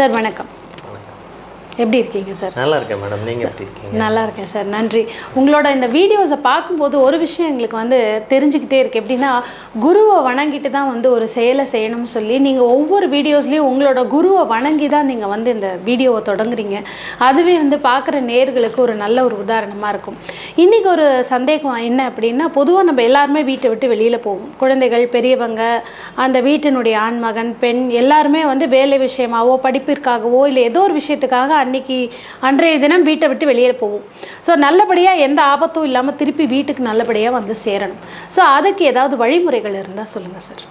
Sir வணக்கம். எப்படி இருக்கீங்க சார்? நல்லா இருக்கேன் மேடம். நீங்கள் எப்படி இருக்கீங்க? நல்லா இருக்கேன் சார். நன்றி. உங்களோட இந்த வீடியோஸை பார்க்கும்போது ஒரு விஷயம் எங்களுக்கு வந்து தெரிஞ்சுக்கிட்டே இருக்கு. எப்படின்னா குருவை வணங்கிட்டு தான் வந்து ஒரு செயலை செய்யணும்னு சொல்லி நீங்கள் ஒவ்வொரு வீடியோஸ்லேயும் உங்களோட குருவை வணங்கி தான் நீங்கள் வந்து இந்த வீடியோவை தொடங்குறீங்க. அதுவே வந்து பார்க்குற நேர்களுக்கு ஒரு நல்ல ஒரு உதாரணமாக இருக்கும். இன்றைக்கி ஒரு சந்தேகம் என்ன அப்படின்னா பொதுவாக நம்ம எல்லாருமே வீட்டை விட்டு வெளியில் போவோம். குழந்தைகள் பெரியவங்க அந்த வீட்டினுடைய ஆண்மகன் பெண் எல்லாருமே வந்து வேலை விஷயமாவோ படிப்பிற்காகவோ இல்லை ஏதோ ஒரு விஷயத்துக்காக அன்னைக்கு அன்றைய தினம் வீட்டை விட்டு வெளியே போவோம். ஸோ நல்லபடியாக எந்த ஆபத்தும் இல்லாமல் திருப்பி வீட்டுக்கு நல்லபடியாக வந்து சேரணும். ஸோ அதுக்கு ஏதாவது வழிமுறைகள் இருந்தால் சொல்லுங்கள் சார்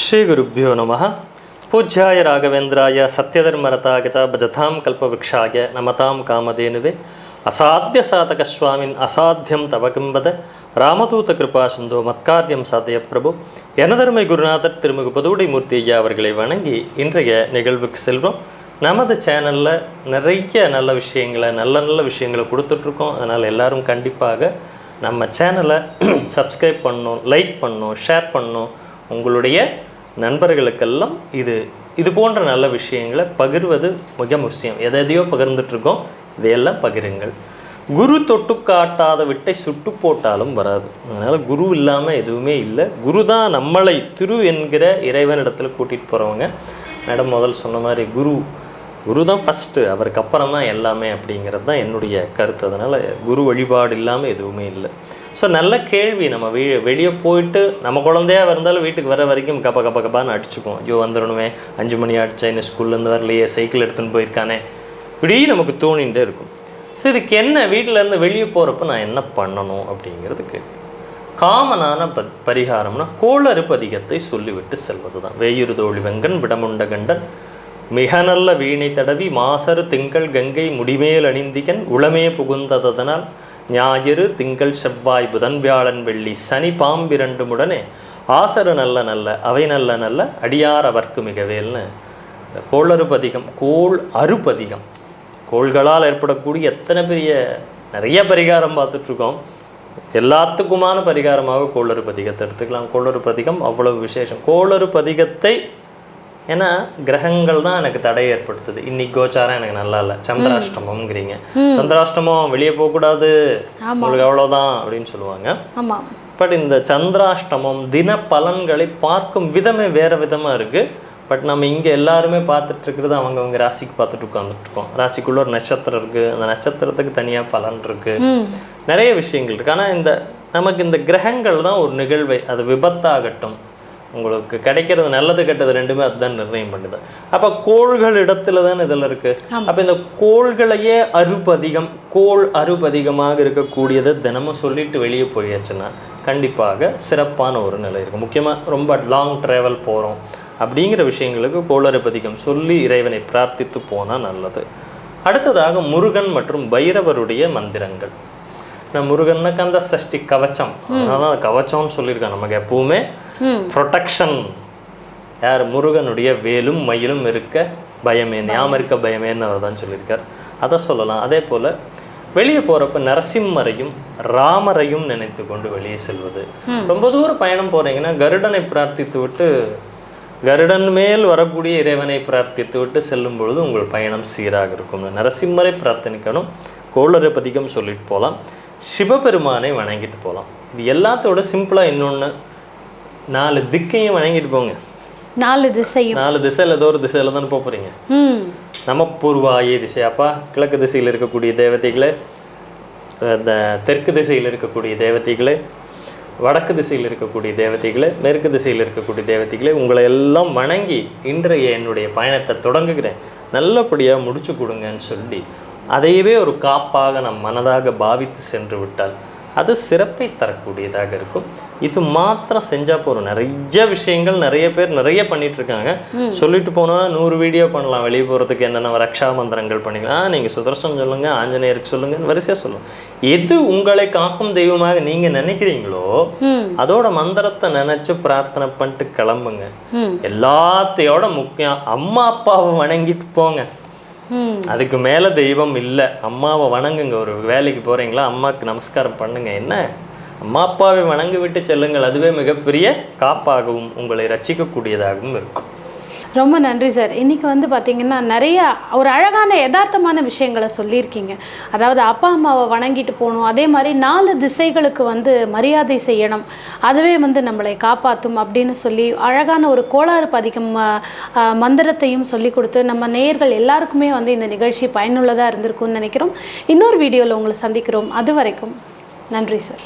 ஸ்ரீ குருப்பியோ நம பூஜ்யாய ராகவேந்திராய சத்யதர்மரதாக பஜதாம் கல்பவృక్షாய நமதாம் காமதேனுவே. அசாத்திய சாதக சுவாமின் அசாத்தியம் தவகிம்பத. ராமதூத கிருபா சிந்து மத்காரியம் சாதய பிரபு. எனதருமை குருநாதர் திருமிகு பதுவுடை மூர்த்தி ஐயா அவர்களை வணங்கி இன்றைய நிகழ்வுக்கு செல்வோம். நமது சேனலில் நிறைய நல்ல விஷயங்களை நல்ல நல்ல விஷயங்களை கொடுத்துட்ருக்கோம். அதனால் எல்லோரும் கண்டிப்பாக நம்ம சேனலை சப்ஸ்கிரைப் பண்ணும் லைக் பண்ணும் ஷேர் பண்ணும் உங்களுடைய நண்பர்களுக்கெல்லாம் இது இது போன்ற நல்ல விஷயங்களை பகிர்வது மிக முக்கியம். எதை எதையோ பகிர்ந்துட்ருக்கோம். இதையெல்லாம் பகிருங்கள். குரு தொட்டு காட்டாத விட்டை சுட்டு போட்டாலும் வராது. அதனால் குரு இல்லாமல் எதுவுமே இல்லை. குரு தான் நம்மளை திரு என்கிற இறைவனிடத்தில் கூட்டிகிட்டு போகிறவங்க மேடம் முதல் சொன்ன மாதிரி குரு குரு தான் ஃபஸ்ட்டு அவருக்கு அப்புறம் தான் எல்லாமே அப்படிங்கிறது தான் என்னுடைய கருத்து. அதனால் குரு வழிபாடு இல்லாமல் எதுவுமே இல்லை. ஸோ நல்ல கேள்வி. நம்ம வீ வெளியே போயிட்டு நம்ம குழந்தையா இருந்தாலும் வீட்டுக்கு வர வரைக்கும் கப்ப கப்ப கப்பான்னு அடிச்சுக்குவோம். ஐயோ வந்துடணுமே. அஞ்சு மணி ஆடிச்சா என்ன ஸ்கூல்லேருந்து வரலையே. சைக்கிள் எடுத்துன்னு போயிருக்கானே. இப்படி நமக்கு தோணிகிட்டே இருக்கும். ஸோ இதுக்கு என்ன? வீட்டில் இருந்து வெளியே போகிறப்ப நான் என்ன பண்ணணும் அப்படிங்கிறது கேள்வி. காமனான ப பரிகாரம்னா கோளறு பதிகத்தை சொல்லிவிட்டு செல்வது தான் வேயுறு தோழி வெங்கன் விடமுண்ட கண்டன் மிக நல்ல வீணை தடவி மாசரு திங்கள் கங்கை முடிமேல் அணிந்திகன் உளமே புகுந்ததனால் ஞாயிறு திங்கள் செவ்வாய் புதன் வியாழன் வெள்ளி சனி பாம்பிரண்டுமுடனே ஆசரு நல்ல நல்ல அவை நல்ல நல்ல அடியார் அவர்க்கு மிகவேல்னு. கோளறுபதிகம் கோள் அறுபதிகம். கோள்களால் ஏற்படக்கூடிய எத்தனை பெரிய நிறைய பரிகாரம் பார்த்துட்ருக்கோம். எல்லாத்துக்குமான பரிகாரமாக கோளறு பதிகத்தை எடுத்துக்கலாம். கோளறு பதிகம் அவ்வளவு விசேஷம். கோளறு பதிகத்தை ஏன்னா கிரகங்கள் தான் எனக்கு தடை ஏற்படுத்துது. இன்னைக்கு கோச்சாரம் எனக்கு நல்லா இல்லை. சந்திராஷ்டமம்ங்கிறீங்க. சந்திராஷ்டமம் வெளியே போகக்கூடாது. உங்களுக்கு அவ்வளோதான் அப்படின்னு சொல்லுவாங்க. பட் இந்த சந்திராஷ்டமம் தின பலன்களை பார்க்கும் விதமே வேற விதமாக இருக்குது பட் நம்ம இங்கே எல்லாருமே பார்த்துட்டு இருக்கிறது அவங்கவங்க ராசிக்கு பார்த்துட்டு உட்காந்துட்டு இருக்கோம். ராசிக்குள்ள ஒரு நட்சத்திரம் இருக்குது அந்த நட்சத்திரத்துக்கு தனியாக பலன் இருக்குது நிறைய விஷயங்கள் இருக்குது ஆனால் இந்த நமக்கு இந்த கிரகங்கள் தான் ஒரு நிகழ்வை. அது விபத்தாகட்டும். உங்களுக்கு கிடைக்கிறது நல்லது கெட்டது ரெண்டுமே அதுதான் நிர்ணயம் பண்ணுது. அப்போ கோள்கள் இடத்துல தான் இதில் இருக்கு? அப்போ இந்த கோள்களையே அருபதிகம் கோள் அருபதிகமாக இருக்கக்கூடியதை தினமும் சொல்லிட்டு வெளியே போயாச்சுன்னா கண்டிப்பாக சிறப்பான ஒரு நிலை இருக்கும். முக்கியமாக ரொம்ப லாங் ட்ராவல் போகிறோம் அப்படிங்கிற விஷயங்களுக்கு கோளறுபதிகம் சொல்லி இறைவனை பிரார்த்தித்து போனால் நல்லது. அடுத்ததாக முருகன் மற்றும் பைரவருடைய மந்திரங்கள். நான் முருகன்னா கந்த சஷ்டி கவச்சம் அதனால தான் கவச்சம்னு சொல்லியிருக்கான் நமக்கு எப்பவுமே ப்ரொடெக்ஷன் யார் முருகனுடைய வேலும் மயிலும் இருக்க பயமே ஞாபகம் இருக்க பயமேன்னு அவர் தான் சொல்லியிருக்கார். அதை சொல்லலாம். அதே போல் வெளியே போகிறப்ப நரசிம்மரையும் ராமரையும் நினைத்து கொண்டு வெளியே செல்வது. ரொம்ப தூரம் பயணம் போகிறீங்கன்னா கருடனை பிரார்த்தித்து விட்டு கருடன் மேல் வரக்கூடிய இறைவனை பிரார்த்தித்து விட்டு செல்லும் பொழுது உங்கள் பயணம் சீராக இருக்கும். நரசிம்மரை பிரார்த்தனிக்கணும். பதிகம் சொல்லிட்டு போகலாம் சிவபெருமானை வணங்கிட்டு போகலாம் இது எல்லாத்தோட சிம்பிளாக இன்னொன்று நாலு திக்கையும் வணங்கிட்டு போங்க. நாலு திசையும். நாலு திசையில் ஏதோ ஒரு திசையில் தானே போகிறீங்க ம். நம்ம பூர்வாயே திசை. அப்பா கிழக்கு திசையில் இருக்கக்கூடிய தேவதைகளே இந்த தெற்கு திசையில் இருக்கக்கூடிய தேவதைகளே வடக்கு திசையில் இருக்கக்கூடிய தேவதைகளே மேற்கு திசையில் இருக்கக்கூடிய தேவதைகளே உங்களை எல்லாம் வணங்கி இன்றைய என்னுடைய பயணத்தை தொடங்குகிறேன். நல்லபடியாக முடிச்சு கொடுங்கன்னு சொல்லி அதையவே ஒரு காப்பாக நம் மனதாக பாவித்து சென்று விட்டால் அது சிறப்பை தரக்கூடியதாக இருக்கும். இது மாத்திரம் செஞ்சா போதும். நிறைய விஷயங்கள் நிறைய பேர் நிறைய பண்ணிட்டு இருக்காங்க சொல்லிட்டு போனோம்னா நூறு வீடியோ பண்ணலாம். வெளியே போகிறதுக்கு என்னென்ன ரக்ஷா மந்திரங்கள் பண்ணிக்கலாம். நீங்கள் சுதர்சனம் சொல்லுங்க ஆஞ்சநேயருக்கு சொல்லுங்க வரிசையாக சொல்லுங்க. எது உங்களை காக்கும் தெய்வமாக நீங்க நினைக்கிறீங்களோ அதோட மந்திரத்தை நினைச்சு பிரார்த்தனை பண்ணிட்டு கிளம்புங்க. எல்லாத்தையோட முக்கியம் அம்மா அப்பாவை வணங்கிட்டு போங்க. அதுக்கு மேலே தெய்வம் இல்லை. அம்மாவை வணங்குங்க. ஒரு வேலைக்கு போகிறீங்களா அம்மாவுக்கு நமஸ்காரம் பண்ணுங்க. என்ன? அம்மா அப்பாவை வணங்கி விட்டு செல்லுங்கள். அதுவே மிகப்பெரிய காப்பாகவும் உங்களை ரசிக்கக்கூடியதாகவும் இருக்கும். ரொம்ப நன்றி சார். இன்றைக்கி வந்து பார்த்தீங்கன்னா நிறைய ஒரு அழகான யதார்த்தமான விஷயங்களை சொல்லியிருக்கீங்க. அதாவது அப்பா அம்மாவை வணங்கிட்டு போகணும். அதே மாதிரி நாலு திசைகளுக்கு வந்து மரியாதை செய்யணும். அதுவே வந்து நம்மளை காப்பாற்றும் அப்படின்னு சொல்லி அழகான ஒரு கோளாறு பதிக்கும் மந்திரத்தையும் சொல்லி கொடுத்து நம்ம நேயர்கள் எல்லாருக்குமே வந்து இந்த நிகழ்ச்சி பயனுள்ளதாக இருந்திருக்கும்னு நினைக்கிறோம். இன்னொரு வீடியோவில் உங்களை சந்திக்கிறோம். அது வரைக்கும் நன்றி சார்.